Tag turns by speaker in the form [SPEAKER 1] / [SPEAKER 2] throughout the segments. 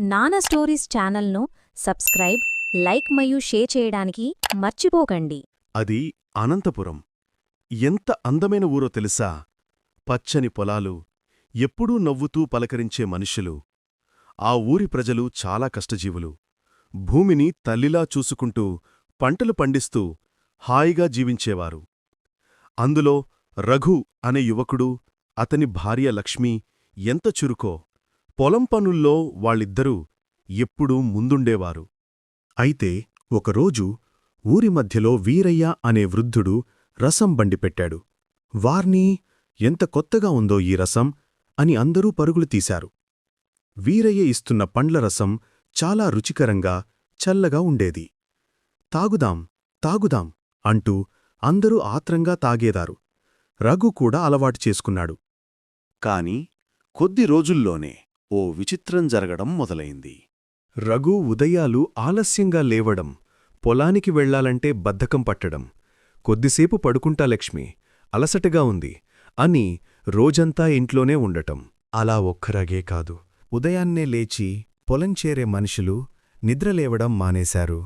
[SPEAKER 1] నాన్న స్టోరీస్ ఛానల్ను subscribe like మరియు షేర్ చేయడానికి మర్చిపోకండి.
[SPEAKER 2] అది అనంతపురం. ఎంత అందమైన ఊరో తెలుసా? పచ్చని పొలాలు ఎప్పుడూ నవ్వుతూ పలకరించే మనుషులు. ఆ ఊరి ప్రజలు చాలా కష్టజీవులు. భూమిని తల్లిలా చూసుకుంటూ పంటలు పండిస్తూ హాయిగా జీవించేవారు. అందులో రఘు అనే యువకుడు అతని భార్య లక్ష్మి ఎంత చురుకో. పొలం పనుల్లో వాళ్ళిద్దరూ ఎప్పుడూ ముందుండేవారు. అయితే ఒకరోజు ఊరి మధ్యలో వీరయ్య అనే వృద్ధుడు రసం బండిపెట్టాడు వార్నీ ఎంత కొత్తగా ఉందో ఈ రసం అని అందరూ పరుగులు తీశారు. వీరయ్య ఇస్తున్న పండ్ల రసం చాలా రుచికరంగా చల్లగా ఉండేది. తాగుదాం తాగుదాం అంటూ అందరూ ఆత్రంగా తాగేదారు. రఘు కూడా అలవాటు చేసుకున్నాడు. కాని కొద్ది రోజుల్లోనే ఓ విచిత్రం జరగడం మొదలైంది. రఘు ఉదయాలు ఆలస్యంగా లేవడం పొలానికి వెళ్ళాలంటే బద్ధకం పట్టడం. కొద్దిసేపు పడుకుంటా లక్ష్మి అలసటగా ఉంది అని రోజంతా ఇంట్లోనే ఉండటం. అలా ఒక్కరగే కాదు. ఉదయాన్నే లేచి పొలం చేరే మనుషులు నిద్రలేవడం మానేశారు.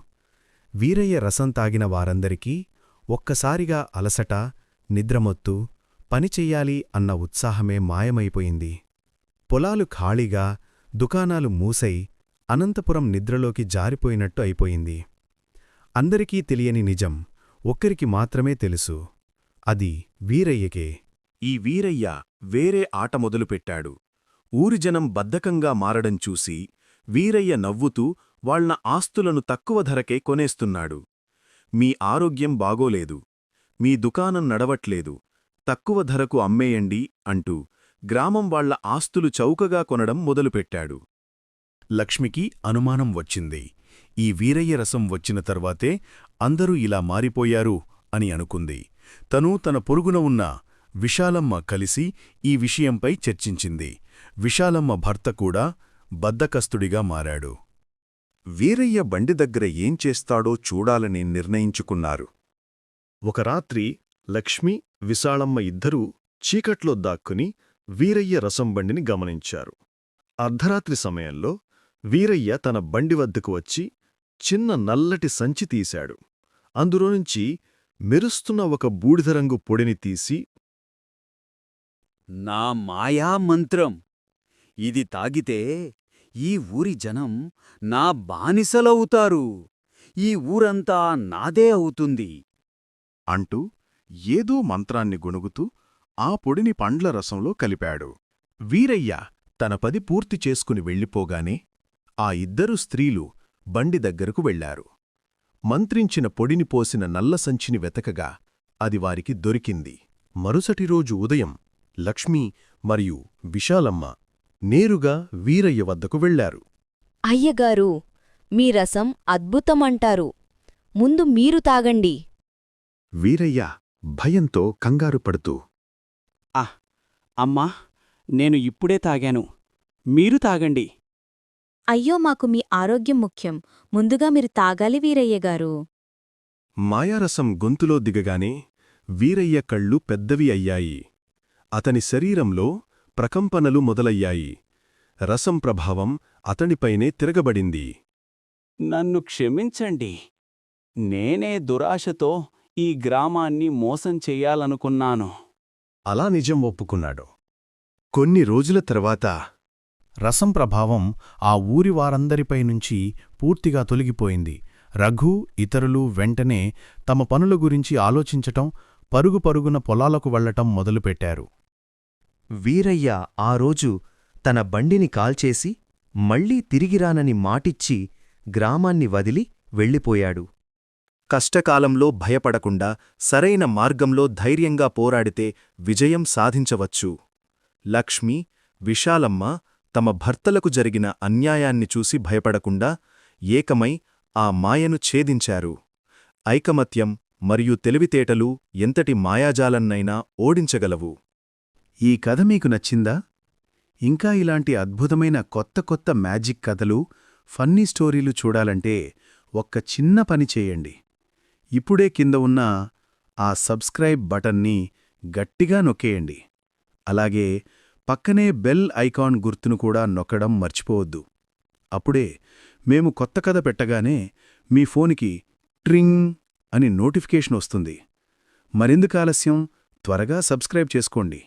[SPEAKER 2] వీరయ్య రసం తాగిన వారందరికీ ఒక్కసారిగా అలసట నిద్రమొత్తు పనిచెయ్యాలి అన్న ఉత్సాహమే మాయమైపోయింది. పొలాలు ఖాళీగా దుకాణాలు మూసై అనంతపురం నిద్రలోకి జారిపోయినట్టు అయిపోయింది. అందరికీ తెలియని నిజం ఒక్కరికి మాత్రమే తెలుసు. అది వీరయ్యకే. ఈ వీరయ్య వేరే ఆట మొదలుపెట్టాడు. ఊరి జనం బద్ధకంగా మారడం చూసి వీరయ్య నవ్వుతూ వాళ్ళ ఆస్తులను తక్కువ ధరకే కొనేస్తున్నాడు. మీ ఆరోగ్యం బాగోలేదు. మీ దుకాణం నడవట్లేదు. తక్కువ ధరకు అమ్మేయండి అంటూ గ్రామం వాళ్ళ ఆస్తులు చౌకగా కొనడం మొదలుపెట్టాడు. లక్ష్మికి అనుమానం వచ్చింది. ఈ వీరయ్య రసం వచ్చిన తర్వాతే అందరూ ఇలా మారిపోయారు అని అనుకుంది. తను తన పొరుగున ఉన్న విశాలమ్మ కలిసి ఈ విషయంపై చర్చించింది. విశాలమ్మ భర్త కూడా బద్దకస్తుడిగా మారాడు. వీరయ్య బండి దగ్గర ఏం చేస్తాడో చూడాలని నిర్ణయించుకున్నారు. ఒక రాత్రి లక్ష్మి విశాళమ్మ ఇద్దరూ చీకట్లో దాక్కుని వీరయ్య రసం బండిని గమనించారు. అర్ధరాత్రి సమయంలో వీరయ్య తన బండి వద్దకు వచ్చి చిన్న నల్లటి సంచి తీశాడు. అందులోనుంచి మెరుస్తున్న ఒక బూడిదరంగు పొడిని తీసి
[SPEAKER 3] నా మాయా మంత్రం! ఇది తాగితే ఈ ఊరి జనం నా బానిసలవుతారు. ఈ ఊరంతా నాదే అవుతుంది.
[SPEAKER 2] అంటూ ఏదో మంత్రాన్ని గొణుగుతూ ఆ పొడిని పండ్ల రసంలో కలిపాడు. వీరయ్య తన పది పూర్తి చేసుకుని వెళ్ళిపోగానే ఆ ఇద్దరు స్త్రీలు బండి దగ్గరకు వెళ్ళారు మంత్రించిన పొడిని పోసిన నల్ల సంచిని వెతకగా అది వారికి దొరికింది. మరుసటి రోజు ఉదయం లక్ష్మీ మరియు విశాలమ్మ నేరుగా వీరయ్య వద్దకు వెళ్ళారు
[SPEAKER 1] అయ్యగారు మీ రసం అద్భుతమంటారు. ముందు మీరు తాగండి.
[SPEAKER 2] వీరయ్య భయంతో కంగారు పడుతూ
[SPEAKER 3] అమ్మా నేను ఇప్పుడే తాగాను. మీరు తాగండి.
[SPEAKER 1] అయ్యో మాకు మీ ఆరోగ్యం ముఖ్యం. ముందుగా మీరు తాగాలి వీరయ్యగారు
[SPEAKER 2] మాయారసం గొంతులో దిగగానే వీరయ్య కళ్ళు పెద్దవి అయ్యాయి. అతని శరీరంలో ప్రకంపనలు మొదలయ్యాయి. రసం ప్రభావం అతనిపైనే తిరగబడింది.
[SPEAKER 3] నన్ను క్షమించండి. నేనే దురాశతో ఈ గ్రామాన్ని మోసం చెయ్యాలనుకున్నాను
[SPEAKER 2] అలా నిజం ఒప్పుకున్నాడు. కొన్ని రోజుల తర్వాత
[SPEAKER 4] రసం ప్రభావం ఆ ఊరి వారందరిపై నుంచి పూర్తిగా తొలగిపోయింది. రఘు ఇతరులు వెంటనే తమ పనుల గురించి ఆలోచించటం పరుగు పరుగున పొలాలకు వెళ్ళటం మొదలుపెట్టారు.
[SPEAKER 5] వీరయ్య ఆ రోజు తన బండిని కాల్చేసి మళ్ళీ తిరిగిరానని మాటిచ్చి గ్రామాన్ని వదిలి వెళ్ళిపోయాడు.
[SPEAKER 2] కష్టకాలంలో భయపడకుండా సరైన మార్గంలో ధైర్యంగా పోరాడితే విజయం సాధించవచ్చు. లక్ష్మి విశాలమ్మ తమ భర్తలకు జరిగిన అన్యాయాన్ని చూసి భయపడకుండా ఏకమై ఆ మాయను ఛేదించారు. ఐకమత్యం మరియు తెలివితేటలు ఎంతటి మాయాజాలన్నైనా ఓడించగలవు. ఈ కథ మీకు నచ్చిందా? ఇంకా ఇలాంటి అద్భుతమైన కొత్త కొత్త మ్యాజిక్ కథలు ఫన్నీ స్టోరీలు చూడాలంటే ఒక్క చిన్న పని చేయండి. ఇప్పుడే కింద ఉన్న ఆ సబ్స్క్రైబ్ బటన్ని గట్టిగా నొక్కేయండి. అలాగే పక్కనే బెల్ ఐకాన్ గుర్తును కూడా నొక్కడం మర్చిపోవద్దు. అప్పుడే మేము కొత్త కథ పెట్టగానే మీ ఫోనికి ట్రింగ్ అని నోటిఫికేషన్ వస్తుంది. మరెందుకు ఆలస్యం? త్వరగా సబ్స్క్రైబ్ చేసుకోండి.